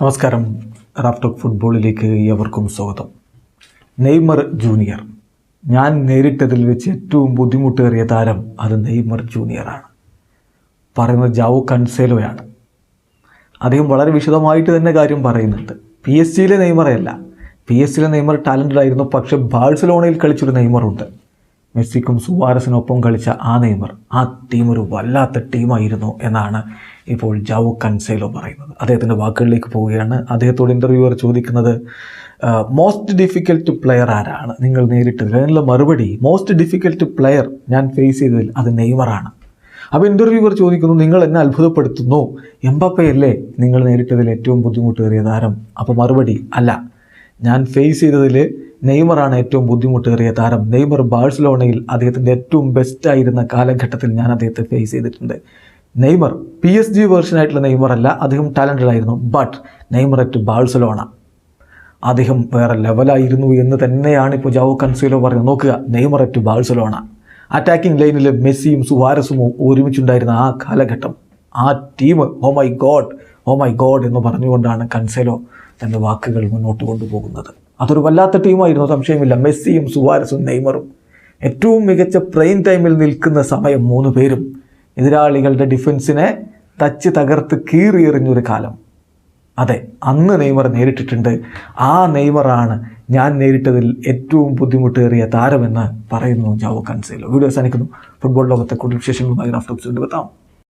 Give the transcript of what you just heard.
നമസ്കാരം. റാപ്ടോക്ക് ഫുട്ബോളിലേക്ക് ഏവർക്കും സ്വാഗതം. Neymar junior. ഞാൻ നേരിട്ടതിൽ വെച്ച് ഏറ്റവും ബുദ്ധിമുട്ടേറിയ താരം അത് നെയ്മർ ജൂനിയറാണ് പറയുന്നത് ജാവു കൺസേലോയാണ്. അദ്ദേഹം വളരെ വിശദമായിട്ട് തന്നെ കാര്യം പറയുന്നുണ്ട്. പി എസ് സിയിലെ നെയ്മറയല്ല പി എസ് സിയിലെ നെയ്മർ ടാലന്റഡ് ആയിരുന്നു. പക്ഷേ ബാഴ്സലോണയിൽ കളിച്ചൊരു നെയ്മറുണ്ട്. മെസ്സിക്കും സുവാരസിനൊപ്പം കളിച്ച ആ നെയ്മർ ആ ടീം ഒരു വല്ലാത്ത ടീമായിരുന്നു എന്നാണ് ഇപ്പോൾ ജാവോ കൻസേലോ പറയുന്നത്. അദ്ദേഹത്തിന്റെ വാക്കുകളിലേക്ക് പോവുകയാണ്. അദ്ദേഹത്തോട് ഇന്റർവ്യൂവർ ചോദിക്കുന്നത് മോസ്റ്റ് ഡിഫിക്കൽട്ട് പ്ലെയർ ആരാണ്? നിങ്ങൾ നേരിട്ടത് അതിനുള്ള മറുപടി മോസ്റ്റ് ഡിഫിക്കൽട്ട് പ്ലെയർ ഞാൻ ഫേസ് ചെയ്തതിൽ അത് നെയ്മറാണ് അപ്പോൾ ഇന്റർവ്യൂവർ ചോദിക്കുന്നു നിങ്ങൾ എന്നെ അത്ഭുതപ്പെടുത്തുന്നു? എംബപ്പയല്ലേ നിങ്ങൾ നേരിട്ടതിൽ ഏറ്റവും ബുദ്ധിമുട്ടേറിയ താരം. അപ്പോൾ മറുപടി അല്ല ഞാൻ ഫേസ് ചെയ്തതിൽ നെയ്മറാണ് ഏറ്റവും ബുദ്ധിമുട്ടേറിയ താരം. നെയ്മർ ബാഴ്സലോണയിൽ അദ്ദേഹത്തിന്റെ ഏറ്റവും ബെസ്റ്റ് ആയിരുന്ന കാലഘട്ടത്തിൽ ഞാൻ അദ്ദേഹത്തെ ഫേസ് ചെയ്തിട്ടുണ്ട്. Neymar P S G version ആയിട്ടുള്ള നെയ്മർ അല്ല അദ്ദേഹം ടാലന്റഡ് ആയിരുന്നു. But Neymar at Barcelona. അദ്ദേഹം വേറെ ലെവലായിരുന്നു എന്ന് തന്നെയാണ് ഇപ്പോൾ ജാവോ കൻസേലോ പറയുന്നത്. നോക്കുക നെയ്മർ അറ്റ് ബാഴ്സലോണ. അറ്റാക്കിംഗ് ലൈനിൽ മെസ്സിയും സുവാരസും ഒരുമിച്ചുണ്ടായിരുന്ന ആ കാലഘട്ടം. ആ team oh my god oh my god എന്ന് പറഞ്ഞുകൊണ്ടാണ് കൻസേലോ തന്റെ വാക്കുകൾ മുന്നോട്ട് കൊണ്ടുപോകുന്നത്. അതൊരു വല്ലാത്ത ടീമായിരുന്നു സംശയമില്ല. മെസ്സിയും സുവാരസും നെയ്മറും. ഏറ്റവും മികച്ച പ്രെയിൻ ടൈമിൽ നിൽക്കുന്ന സമയം മൂന്ന് പേരും. എതിരാളികളുടെ ഡിഫൻസിനെ തച്ച് തകർത്ത് കീറിയെറിഞ്ഞൊരു കാലം. അതെ അന്ന് നെയ്മർ നേരിട്ടിട്ടുണ്ട്. ആ നെയ്മറാണ് ഞാൻ നേരിട്ടതിൽ ഏറ്റവും ബുദ്ധിമുട്ടേറിയ താരമെന്ന് പറയുന്നു ജാവോ കൺസേലോ വീഡിയോ അവസാനിക്കുന്നു. ഫുട്ബോൾ ലോകത്തെ കൂടുതൽ വിശേഷങ്ങളുമായി റാഫ്റ്റോപ്സ് കൊണ്ടുവെത്താം